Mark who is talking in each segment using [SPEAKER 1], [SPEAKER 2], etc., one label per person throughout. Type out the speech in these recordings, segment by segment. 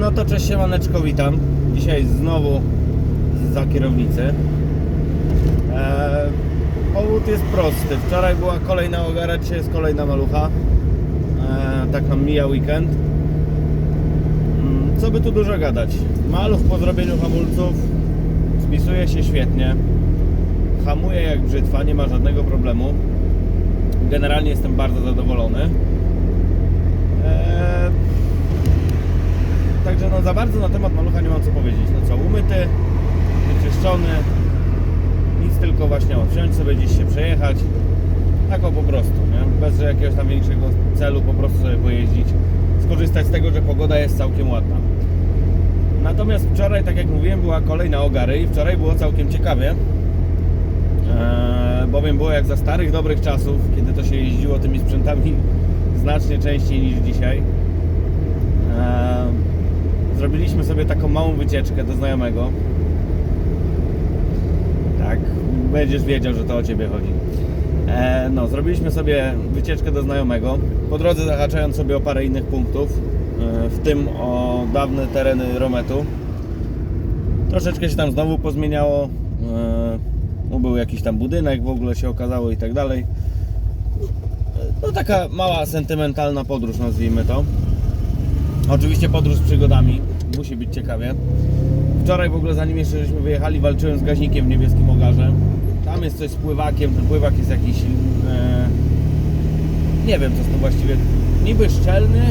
[SPEAKER 1] No to cześć siemaneczko, witam. Dzisiaj znowu za kierownicy. Eee, powód jest prosty. Wczoraj była kolejna ogara, dzisiaj jest kolejna malucha. Eee, tak nam mija weekend. Mm, Co by tu dużo gadać? Maluch po zrobieniu hamulców spisuje się świetnie. Hamuje jak brzytwa, nie ma żadnego problemu. Generalnie jestem bardzo zadowolony. Eee, Także no za bardzo na temat malucha nie mam co powiedzieć. No co, umyty, wyczyszczony, nic tylko właśnie o, wziąć sobie gdzieś się przejechać, tak o po prostu, nie? bez jakiegoś tam większego celu, po prostu sobie pojeździć, skorzystać z tego, że pogoda jest całkiem ładna. Natomiast wczoraj, tak jak mówiłem, była kolejna ogary i wczoraj było całkiem ciekawie, eee, bowiem było jak za starych, dobrych czasów, kiedy to się jeździło tymi sprzętami znacznie częściej niż dzisiaj. Eee, Zrobiliśmy sobie taką małą wycieczkę do znajomego. Tak, będziesz wiedział, że to o ciebie chodzi. E, no, zrobiliśmy sobie wycieczkę do znajomego. Po drodze zahaczając sobie o parę innych punktów, e, w tym o dawne tereny Rometu. Troszeczkę się tam znowu pozmieniało. E, był jakiś tam budynek, w ogóle się okazało i tak dalej. No taka mała, sentymentalna podróż, nazwijmy to. Oczywiście podróż z przygodami. Musi być ciekawie. Wczoraj w ogóle zanim jeszcze żeśmy wyjechali, walczyłem z gaźnikiem w niebieskim ogarze. Tam jest coś z pływakiem, ten pływak jest jakiś... E, nie wiem co tym właściwie. Niby szczelny,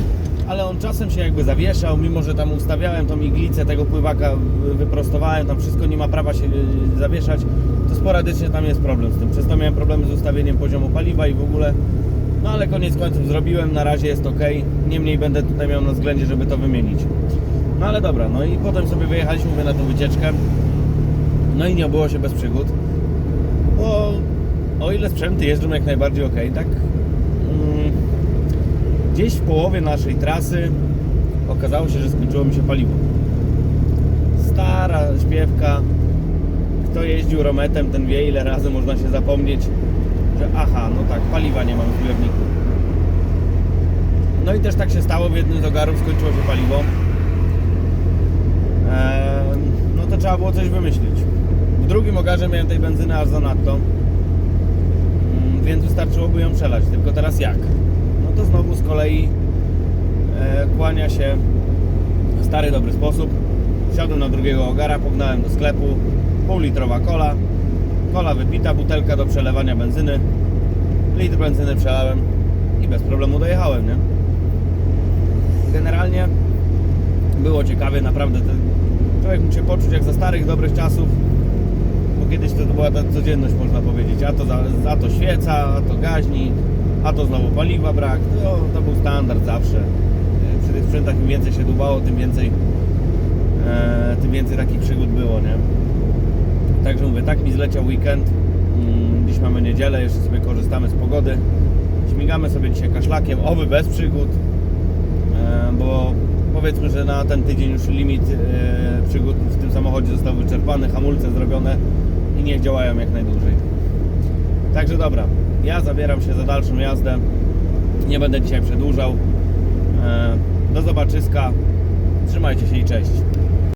[SPEAKER 1] ale on czasem się jakby zawieszał, mimo że tam ustawiałem tą iglicę tego pływaka, wyprostowałem, tam wszystko nie ma prawa się e, zawieszać, to sporadycznie tam jest problem z tym. Przez to miałem problemy z ustawieniem poziomu paliwa i w ogóle no ale koniec końców zrobiłem, na razie jest ok. Niemniej będę tutaj miał na względzie, żeby to wymienić. No ale dobra, no i potem sobie wyjechaliśmy na tą wycieczkę. No i nie obyło się bez przygód. Bo o ile sprzęty jeżdżą jak najbardziej ok, tak? Mm, gdzieś w połowie naszej trasy okazało się, że skończyło mi się paliwo. Stara śpiewka. Kto jeździł rometem, ten wie ile razy można się zapomnieć że aha, no tak, paliwa nie mam w zbiorniku. No i też tak się stało, w jednym z ogarów skończyło się paliwo. Eee, no to trzeba było coś wymyślić. W drugim ogarze miałem tej benzyny aż zanadto, Mm, więc wystarczyłoby ją przelać, tylko teraz jak? No to znowu z kolei e, kłania się stary dobry sposób. Wsiadłem na drugiego ogara, pognałem do sklepu, półlitrowa kola, kola wypita, butelka do przelewania benzyny, litr benzyny przelałem i bez problemu dojechałem, nie? Generalnie było ciekawie, naprawdę ten człowiek mógł się poczuć jak za starych, dobrych czasów, bo kiedyś to była ta codzienność, można powiedzieć, a to, za, a to świeca, a to gaźnik, a to znowu paliwa brak, no, to był standard zawsze. Przy tych sprzętach im więcej się dłubało, tym więcej, e, tym więcej takich przygód było, nie? Także mówię, tak mi zleciał weekend. Mm, Dziś mamy niedzielę, jeszcze sobie korzystamy z pogody. Śmigamy sobie dzisiaj kaszlakiem, oby bez przygód, e, bo powiedzmy, że na ten tydzień już limit e, przygód w tym samochodzie został wyczerpany, hamulce zrobione i niech działają jak najdłużej. Także dobra, ja zabieram się za dalszą jazdę. Nie będę dzisiaj przedłużał. E, Do zobaczyska. Trzymajcie się i cześć.